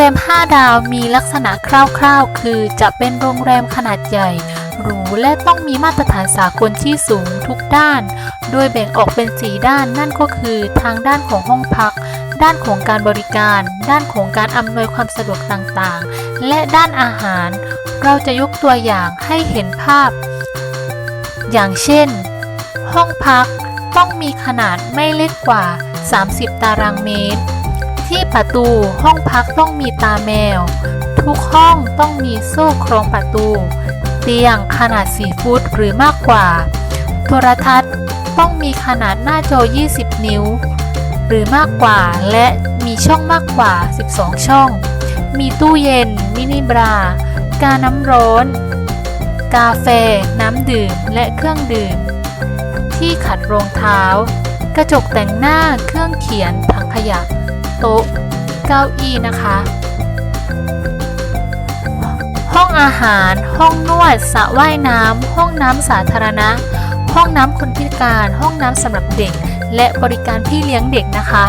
แรม 5 ดาวมีลักษณะคร่าวๆ คือจะเป็นโรงแรมขนาดใหญ่ หรูและต้องมีมาตรฐานสากลที่สูงทุกด้าน โดยแบ่งออกเป็น 4 ด้านนั่นก็คือทางด้านของห้องพัก ด้านของการบริการ ด้านของการอำนวยความสะดวกต่างๆ และด้านอาหาร เราจะยกตัวอย่างให้เห็นภาพ อย่างเช่น ห้องพักต้องมีขนาดไม่เล็กกว่า 30 ตารางเมตร ที่ประตูห้องพักต้องมีตาแมว ทุกห้องต้องมีโซ่คล้องประตู เตียงขนาด 4 ฟุตหรือมากกว่า โทรทัศน์ต้องมีขนาดหน้าจอ 20 นิ้ว หรือมากกว่าและมีช่องมากกว่า 12 ช่อง มีตู้เย็น มินิบรา กาน้ำร้อน กาแฟ น้ำดื่ม และเครื่องดื่ม ที่ขัดรองเท้า กระจกแต่งหน้า เครื่องเขียน ถังขยะ โต๊ะ เก้าอี้นะคะ ห้องอาหาร ห้องนวดสระว่ายน้ำ ห้องน้ำสาธารณะ ห้องน้ำคนพิการ ห้องน้ำสำหรับเด็ก และบริการพี่เลี้ยงเด็กนะคะ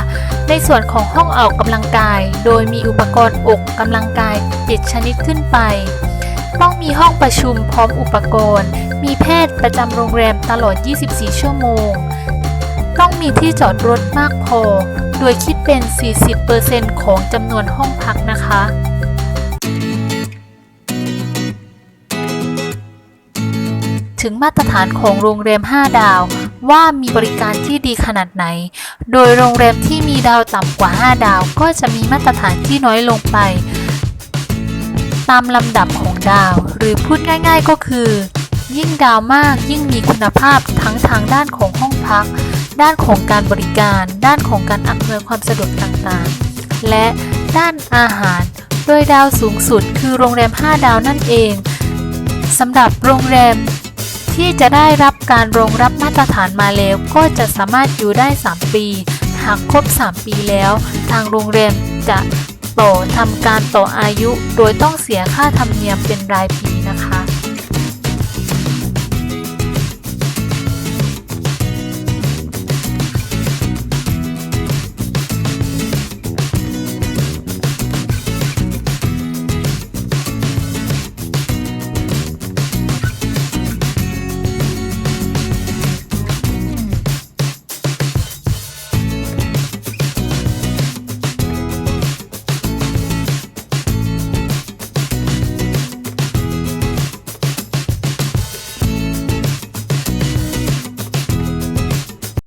ในส่วนของห้องออกกำลังกาย โดยมีอุปกรณ์อกกำลังกาย7ชนิดขึ้นไป ต้องมีห้องประชุมพร้อมอุปกรณ์ มีแพทย์ประจำโรงแรมตลอด 24 ชั่วโมง ต้องมีที่จอดรถมากพอ โดยคิดเป็น 40%ของจำนวนห้องพักนะคะถึงมาตรฐานของโรงแรม 5 ดาว ว่ามีบริการที่ดีขนาดไหน โดยโรงแรมที่มีดาวต่ำกว่า 5 ดาว ก็จะมีมาตรฐานที่น้อยลงไป ตามลำดับของดาว หรือพูดง่ายๆก็คือ ยิ่งดาวมากยิ่งมีคุณภาพทั้งทางด้านของห้องพัก ด้านของการบริการ ด้านของการอำนวยความสะดวกต่างๆ และด้านอาหาร โดยดาวสูงสุดคือโรงแรม 5 ดาวนั่นเองสำหรับโรงแรมที่จะได้รับการรองรับมาตรฐานมาแล้ว ก็จะสามารถอยู่ได้ 3 ปี หากครบ 3 ปีแล้ว ทางโรงแรมจะต่อทำการต่ออายุ โดยต้องเสียค่าธรรมเนียมเป็นรายปีนะคะ